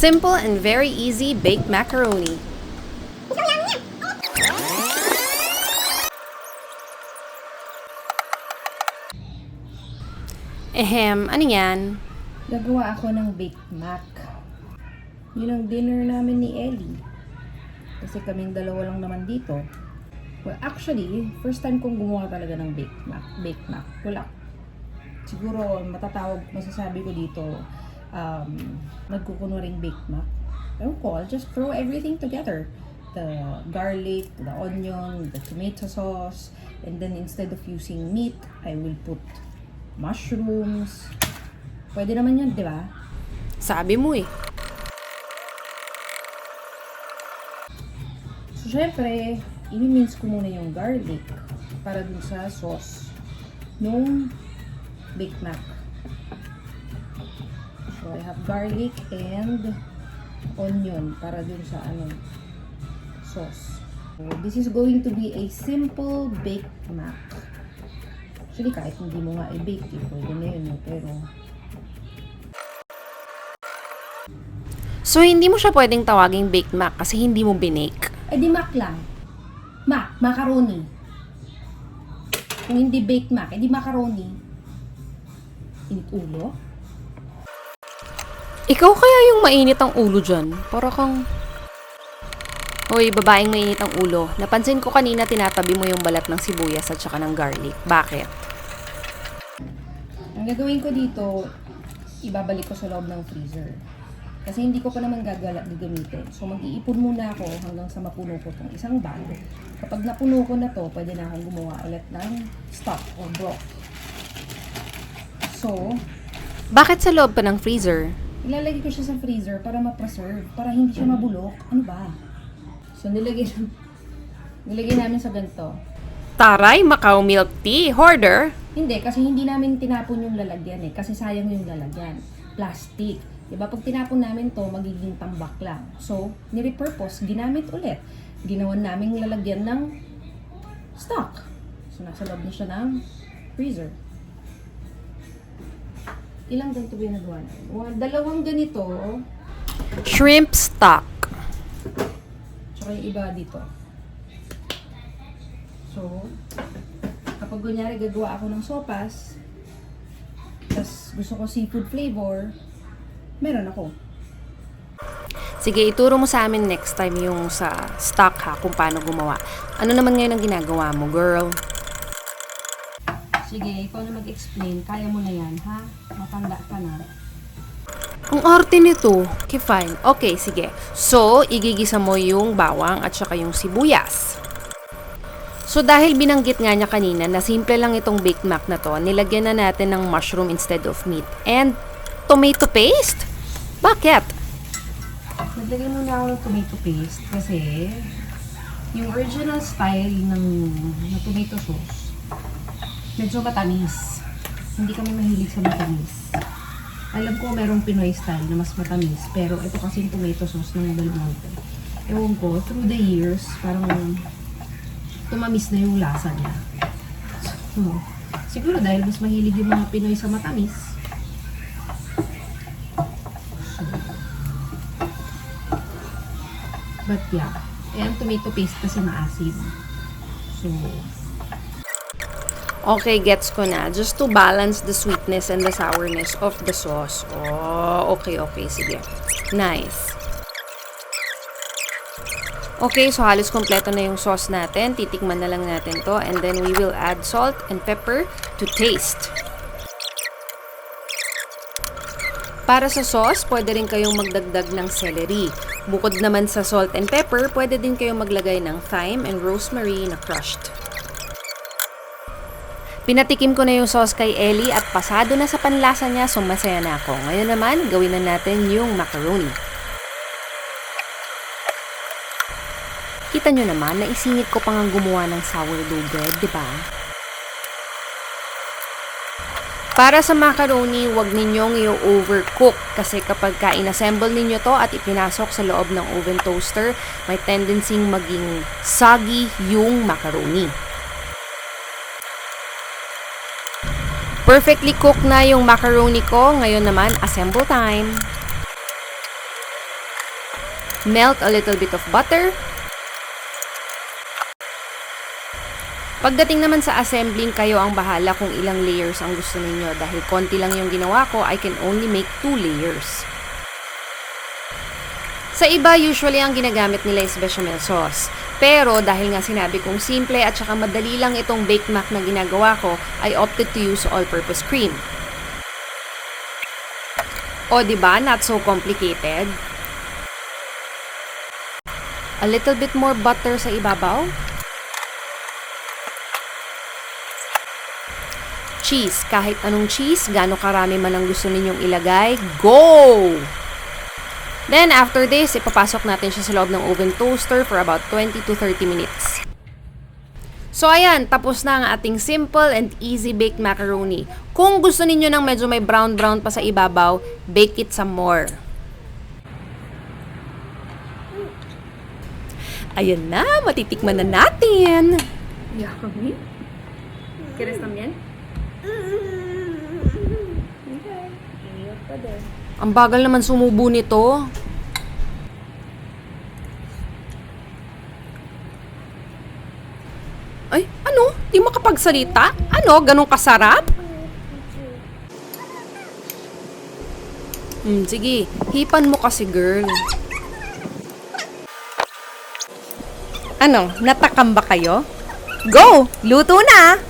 Simple and very easy baked macaroni. Ehem, ano yan? Nagawa ako ng baked mac. Yun ang dinner namin ni Ellie. Kasi kaming dalawa lang naman dito. Well, actually, first time kong gumawa talaga ng baked mac. Baked mac. Wala. Siguro, matatawag, masasabi ko dito, um, nagkukunwaring baked mac. Ewan ko, I'll just throw everything together. The garlic, the onion, the tomato sauce, and then instead of using meat, I will put mushrooms. Pwede naman yun, di ba? Sabi mo eh. So, syempre, i-mince ko muna yung garlic para dun sa sauce nung baked mac. So, I have garlic and onion para dun sa ano sauce. So, this is going to be a simple baked mac. Actually, kahit hindi mo nga i-bake, eh, pwede na yun. eh, Pero, So, hindi mo siya pwedeng tawaging baked mac kasi hindi mo binake. eh di mac lang. Mac, macaroni. Kung hindi baked mac, eh di macaroni. Init ulo. Ikaw kaya yung mainit ang ulo dyan? Para kang... Hoy, babaeng mainit ang ulo. Napansin ko kanina tinatabi mo yung balat ng sibuyas at saka ng garlic. Bakit? Ang gagawin ko dito, ibabalik ko sa loob ng freezer. Kasi hindi ko pa naman gagala gagamitin. So mag-iipon muna ako hanggang sa mapuno ko itong isang bag. Kapag napuno ko na to, pwede na akong gumawa ulit ng stock or broth. So, Bakit sa loob pa ng freezer? Ilalagay ko siya sa freezer para ma-preserve, para hindi siya mabulok. Ano ba? So, nilagay, nilagay namin sa ganito. Taray, Macau milk tea, hoarder. Hindi, kasi hindi namin tinapon yung lalagyan eh. Kasi sayang yung lalagyan. Plastic. Diba? Pag tinapon namin to, magiging tambak lang. So, nirepurpose, ginamit ulit. Ginawan namin lalagyan ng stock. So, nasa loob na siya ng freezer. Ilang ganito ba yung nagawa namin? One, dalawang ganito, Shrimp stock. tsaka yung iba dito. So, kapag kunyari gagawa ako ng sopas, tas gusto ko seafood flavor, meron ako. Sige, ituro mo sa amin next time yung sa stock ha, kung paano gumawa. Ano naman ngayon ang ginagawa mo, girl? Sige, ikaw na mag-explain. Kaya mo na yan, ha? Matanda ka na. Ang arte nito. Okay, fine. Okay, sige. So, igigisa mo yung bawang at saka yung sibuyas. So, dahil binanggit nga niya kanina na simple lang itong baked mac na to, nilagyan na natin ng mushroom instead of meat. And tomato paste? Bakit? Naglagay muna ako ng tomato paste kasi yung original style ng, ng tomato sauce, medyo matamis. Hindi kami mahilig sa matamis. Alam ko merong Pinoy style na mas matamis, pero ito kasi yung tomato sauce ng Del Monte. Ewan ko, through the years, parang tumamis na yung lasa niya. So, siguro dahil mas mahilig yung mga Pinoy sa matamis, But yeah, eh, ang tomato paste kasi maasim. So, Okay, gets ko na. Just to balance the sweetness and the sourness of the sauce. Oh, okay, okay. Sige. Nice. Okay, so halos kompleto na yung sauce natin. Titikman na lang natin to. And then we will add salt and pepper to taste. Para sa sauce, pwede rin kayong magdagdag ng celery. Bukod naman sa salt and pepper, pwede din kayong maglagay ng thyme and rosemary na crushed. Pinatikim ko na yung sauce kay Ellie at pasado na sa panlasa niya, so masaya na ako. Ngayon naman, gawin na natin yung macaroni. Kita nyo naman, naisingit ko pang ang gumawa ng sourdough bread, di ba? Para sa macaroni, huwag ninyong i-overcook kasi kapag ka inassemble ninyo to at ipinasok sa loob ng oven toaster, may tendency maging soggy yung macaroni. Perfectly cooked na yung macaroni ko. Ngayon naman, assemble time. Melt a little bit of butter. Pagdating naman sa assembling, kayo ang bahala kung ilang layers ang gusto ninyo. Dahil konti lang yung ginawa ko, I can only make two layers. Sa iba, usually ang ginagamit nila is bechamel sauce. Pero dahil nga sinabi kong simple at saka madali lang itong baked mac na ginagawa ko, I opted to use all-purpose cream. O, di ba? Not so complicated. A little bit more butter sa ibabaw. Cheese. Kahit anong cheese, gaano karami man ang gusto ninyong ilagay, go! Then, after this, ipapasok natin siya sa loob ng oven toaster for about 20 to 30 minutes. So, ayan, tapos na ang ating simple and easy baked macaroni. Kung gusto ninyo ng medyo may brown-brown pa sa ibabaw, bake it some more. Ayan na, matitikman na natin. Yummy. ¿Quieres también? Ang bagal naman sumubo nito. Ay, ano? Di makapagsalita? Ano? Ganong kasarap? Hmm, sige. Hipan mo kasi, girl. Ano? Natakam ba kayo? Go! Luto na!